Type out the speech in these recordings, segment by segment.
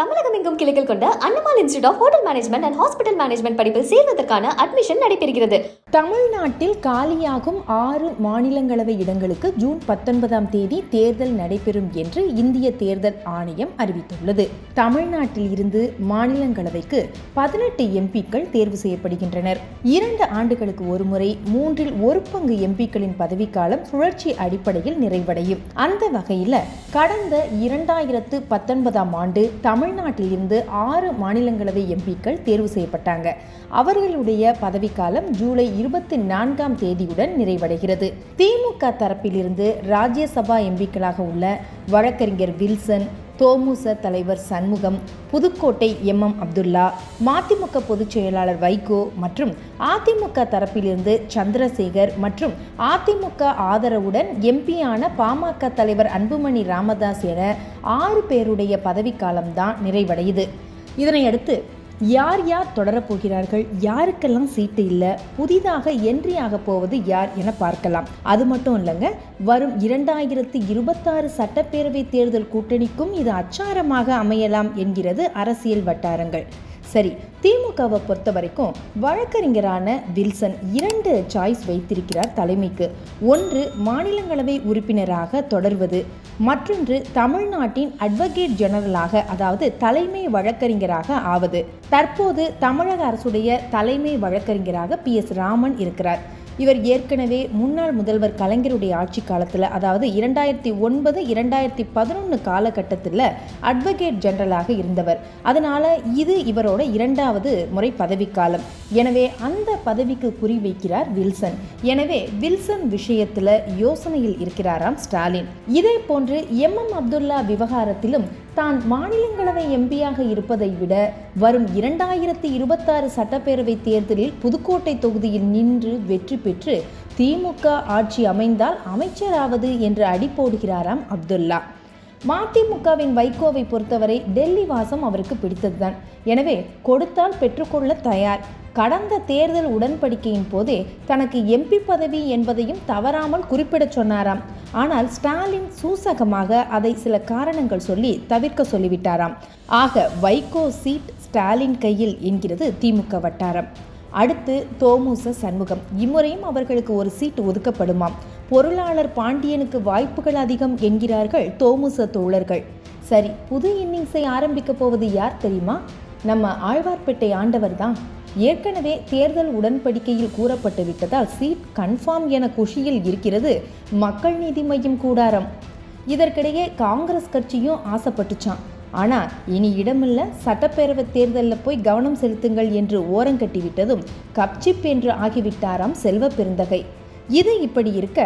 தமிழகம் எங்கும் கிளைகள் கொண்ட Annamal institute of hotel management and hospital management படிப்பில் சேர்வதற்கான அட்மிஷன் நடைபெறுகிறது. தமிழ்நாட்டில் காலியாகும் ஆறு மாநிலங்களவை இடங்களுக்கு ஜூன் பத்தொன்பதாம் தேதி தேர்தல் நடைபெறும் என்று இந்திய தேர்தல் ஆணையம் அறிவித்துள்ளது. தமிழ்நாட்டில் இருந்து மாநிலங்களவைக்கு பதினெட்டு எம்பிக்கள் தேர்வு செய்யப்படுகின்றனர். இரண்டு ஆண்டுகளுக்கு ஒருமுறை மூன்றில் ஒரு பங்கு எம்பிக்களின் பதவிக்காலம் சுழற்சி அடிப்படையில் நிறைவடையும். அந்த வகையில் கடந்த இரண்டாயிரத்து பத்தொன்பதாம் ஆண்டு தமிழ் தமிழ்நாட்டில் இருந்து ஆறு மாநிலங்களவை எம்பிக்கள் தேர்வு செய்யப்பட்டாங்க. அவர்களுடைய பதவிக்காலம் ஜூலை இருபத்தி நான்காம் தேதியுடன் நிறைவடைகிறது. திமுக தரப்பிலிருந்து ராஜ்யசபா எம்பிக்களாக உள்ள வழக்கறிஞர் வில்சன் தோமுச தலைவர் சண்முகம் புதுக்கோட்டை எம். எம். அப்துல்லா மதிமுக பொதுச் செயலாளர் வைகோ மற்றும் அதிமுக தரப்பிலிருந்து சந்திரசேகர் மற்றும் அதிமுக ஆதரவுடன் எம்பியான பாமக தலைவர் அன்புமணி ராமதாஸ் என ஆறு பேருடைய பதவிக்காலம்தான் நிறைவடையுது. இதனையடுத்து யார் யார் தொடரப்போகிறார்கள் யாருக்கெல்லாம் சீட்டு இல்லை? புதிதாக என்ட்ரி ஆக போவது யார் என பார்க்கலாம். அது மட்டும் இல்லைங்க வரும் இரண்டாயிரத்தி இருபத்தாறு சட்டப்பேரவை தேர்தல் கூட்டணிக்கும் இது அச்சாரமாக அமையலாம் என்கிறது அரசியல் வட்டாரங்கள். சரி திமுகவை பொறுத்த வரைக்கும் வழக்கறிஞரான வில்சன் இரண்டு சாய்ஸ் வைத்திருக்கிறார் தலைமைக்கு. ஒன்று மாநிலங்களவை உறுப்பினராக தொடர்வது. மற்றொன்று தமிழ்நாட்டின் அட்வொகேட் ஜெனரலாக அதாவது தலைமை வழக்கறிஞராக ஆவது. தற்போது தமிழக அரசுடைய தலைமை வழக்கறிஞராக பி எஸ் ராமன் இருக்கிறார். இவர் ஏற்கனவே முன்னாள் முதல்வர் கலைஞருடைய ஆட்சி காலத்தில் அதாவது இரண்டாயிரத்தி ஒன்பது இரண்டாயிரத்தி பதினொன்று காலகட்டத்தில் அட்வொகேட் ஜெனரலாக இருந்தவர். அதனால இது இவரோட இரண்டாவது முறை பதவிக்காலம். எனவே அந்த பதவிக்கு குறிவைக்கிறார் வில்சன். எனவே வில்சன் விஷயத்தில் யோசனையில் இருக்கிறாராம் ஸ்டாலின். இதே போன்று எம். எம். அப்துல்லா விவகாரத்திலும் தான் மாநிலங்களவை எம்பியாக இருப்பதை விட வரும் இரண்டாயிரத்தி இருபத்தாறு சட்டப்பேரவை தேர்தலில் புதுக்கோட்டை தொகுதியில் நின்று வெற்றி பெற்று திமுக ஆட்சி அமைந்தால் அமைச்சராவது என்று அடிப்போடுகிறாராம் அப்துல்லா. மதிமுகவின் வைகோவை பொறுத்தவரை டெல்லி வாசம் அவருக்கு பிடித்ததுதான். எனவே கொடுத்தால் பெற்றுக்கொள்ள தயார். கடந்த தேர்தல் உடன்படிக்கையின் போதே தனக்கு எம்பி பதவி என்பதையும் தவறாமல் குறிப்பிடச் சொன்னாராம். ஆனால் ஸ்டாலின் சூசகமாக அதை சில காரணங்கள் சொல்லி தவிர்க்க சொல்லிவிட்டாராம். ஆக வைகோ சீட் ஸ்டாலின் கையில் என்கிறது திமுக வட்டாரம். அடுத்து தோமுச சண்முகம். இம்முறையும் அவர்களுக்கு ஒரு சீட் ஒதுக்கப்படுமாம். பொருளாளர் பாண்டியனுக்கு வாய்ப்புகள் அதிகம் என்கிறார்கள் தோமுச தோழர்கள். சரி புது இன்னிங்ஸை ஆரம்பிக்க போவது யார் தெரியுமா? நம்ம ஆழ்வார்பேட்டை ஆண்டவர் தான். ஏற்கனவே தேர்தல் உடன்படிக்கையில் கூறப்பட்டு விட்டதால் சீட் கன்ஃபார்ம் என குஷியில் இருக்கிறது மக்கள் நீதி மையம் கூடாரம். இதற்கிடையே காங்கிரஸ் கட்சியும் ஆசைப்பட்டுச்சான் ஆனால் இனி இடமில்ல சட்டப்பேரவை தேர்தலில் போய் கவனம் செலுத்துங்கள் என்று ஓரங்கட்டிவிட்டதும் கப்சிப் என்று ஆகிவிட்டாராம் செல்வ பெருந்தகை. இது இப்படி இருக்க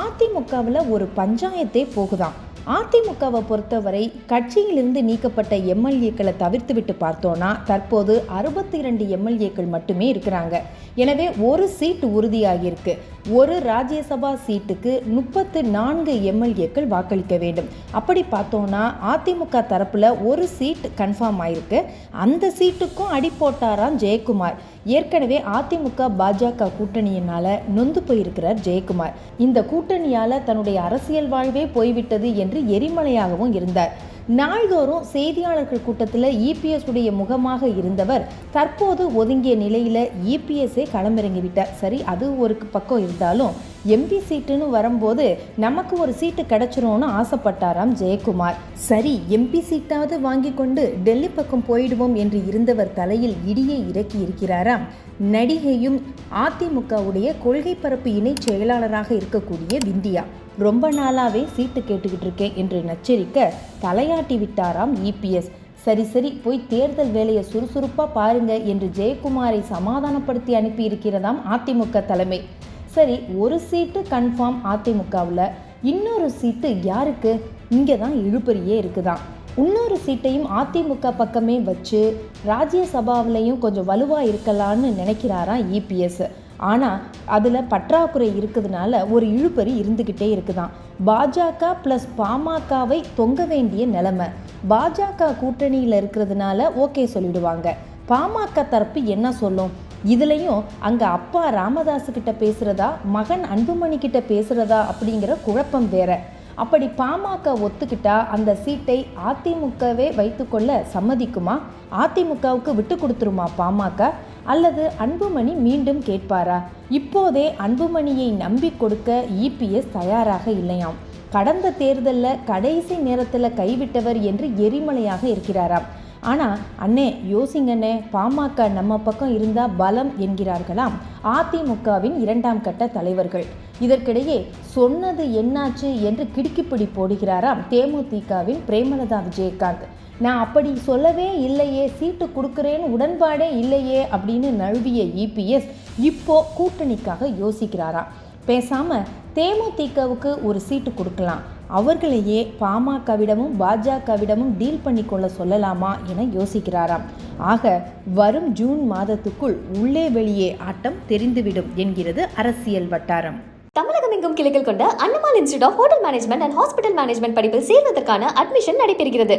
அதிமுகவில் ஒரு பஞ்சாயத்தே போகுதாம். அதிமுகவை பொறுத்தவரை கட்சியிலிருந்து நீக்கப்பட்ட எம்எல்ஏக்களை தவிர்த்து விட்டு பார்த்தோன்னா தற்போது அறுபத்தி இரண்டு எம்எல்ஏக்கள் மட்டுமே இருக்கிறாங்க. எனவே ஒரு சீட் உறுதியாகியிருக்கு. ஒரு ராஜ்யசபா சீட்டுக்கு முப்பத்து நான்கு எம்எல்ஏக்கள் வாக்களிக்க வேண்டும். அப்படி பார்த்தோன்னா அதிமுக தரப்பில் ஒரு சீட் கன்ஃபார்ம் ஆயிருக்கு. அந்த சீட்டுக்கும் அடி போட்டாராம் ஜெயக்குமார். ஏற்கனவே அதிமுக பாஜக கூட்டணியினால் நொந்து போயிருக்கிறார் ஜெயக்குமார். இந்த கூட்டணியால் தன்னுடைய அரசியல் வாழ்வே போய்விட்டது என்று எரிமலையாகவும் இருந்தார். நாள்தோறும் செய்தியாளர்கள் கூட்டத்தில் இபிஎஸ் உடைய முகமாக இருந்தவர் தற்போது ஒதுங்கிய நிலையில் இபிஎஸ்ஸே களமிறங்கிவிட்டார் சரி அது ஒரு பக்கம் இருந்தாலும் எம்பி சீட்டுன்னு வரும்போது நமக்கு ஒரு சீட்டு கிடைச்சிரும்னு ஆசைப்பட்டாராம் ஜெயக்குமார். சரி எம்பி சீட்டாவது வாங்கி கொண்டு டெல்லி பக்கம் போயிடுவோம் என்று இருந்தவர் தலையில் இடியை இறக்கி இருக்கிறாராம். நடிகையும் அதிமுகவுடைய கொள்கை பரப்பு இணை செயலாளராக இருக்கக்கூடிய விந்தியா. ரொம்ப நாளாவே சீட்டு கேட்டுக்கிட்டு இருக்கேன் என்று நச்சரிக்க தலையாட்டி விட்டாராம் இபிஎஸ் சரி சரி போய் தேர்தல் வேலையை சுறுசுறுப்பாக பாருங்க என்று ஜெயக்குமாரை சமாதானப்படுத்தி அனுப்பி இருக்கிறதாம் அதிமுக தலைமை. சரி ஒரு சீட்டு கன்ஃபார்ம் அதிமுகவில் இன்னொரு சீட்டு யாருக்கு? இங்கே தான் இழுபறியே இருக்குதாம். இன்னொரு சீட்டையும் அதிமுக பக்கமே வச்சு ராஜ்யசபாவிலையும் கொஞ்சம் வலுவாக இருக்கலான்னு நினைக்கிறாராம் இபிஎஸ் ஆனால் அதில் பற்றாக்குறை இருக்கிறதுனால ஒரு இழுபறி இருந்துக்கிட்டே இருக்குதான். பாஜக ப்ளஸ் பாமகவை தொங்க வேண்டிய நிலைமை. பாஜக கூட்டணியில் இருக்கிறதுனால ஓகே சொல்லிடுவாங்க. பாமக தரப்பு என்ன சொல்லும்? இதுலேயும் அங்கே அப்பா ராமதாஸ் கிட்ட பேசுகிறதா மகன் அன்புமணி கிட்ட பேசுகிறதா அப்படிங்கிற குழப்பம் வேற. அப்படி பாமக ஒத்துக்கிட்டா அந்த சீட்டை அதிமுகவே வைத்துக்கொள்ள சம்மதிக்குமா? அதிமுகவுக்கு விட்டு கொடுத்துருமா பாமக? அல்லது அன்புமணி மீண்டும் கேட்பாரா? இப்போதே அன்புமணியை நம்பி கொடுக்க இபிஎஸ் தயாராக இல்லையாம். கடந்த தேர்தலில் கடைசி நேரத்தில் கைவிட்டவர் என்று எரிமலையாக இருக்கிறாராம். ஆனால் அண்ணே யோசிங்கண்ணே பாமக நம்ம பக்கம் இருந்தால் பலம் என்கிறார்களாம் அதிமுகவின் இரண்டாம் கட்ட தலைவர்கள். இதற்கிடையே சொன்னது என்னாச்சு என்று கிடுக்கிப்பிடி போடுகிறாராம் தேமுதிகவின் பிரேமலதா விஜயகாந்த். நான் அப்படி சொல்லவே இல்லையே சீட்டு கொடுக்குறேன்னு உடன்பாடே இல்லையே அப்படின்னு நழுவிய இபிஎஸ் இப்போ கூட்டணிக்காக யோசிக்கிறாராம் பேசாம தேமுதிகவுக்கு ஒரு சீட்டு கொடுக்கலாம். அவர்களையே பாமகவிடமும் பாஜகவிடமும் டீல் பண்ணி கொள்ள சொல்லலாமா என யோசிக்கிறாராம் ஆக வரும் ஜூன் மாதத்துக்குள் உள்ளே வெளியே ஆட்டம் தெரிந்துவிடும் என்கிறது அரசியல் வட்டாரம். தமிழகம் எங்கும் கிளைகள் கொண்ட Annamal institute of hotel management and hospital management படிப்பில் சேர்வதற்கான அட்மிஷன் நடைபெறுகிறது.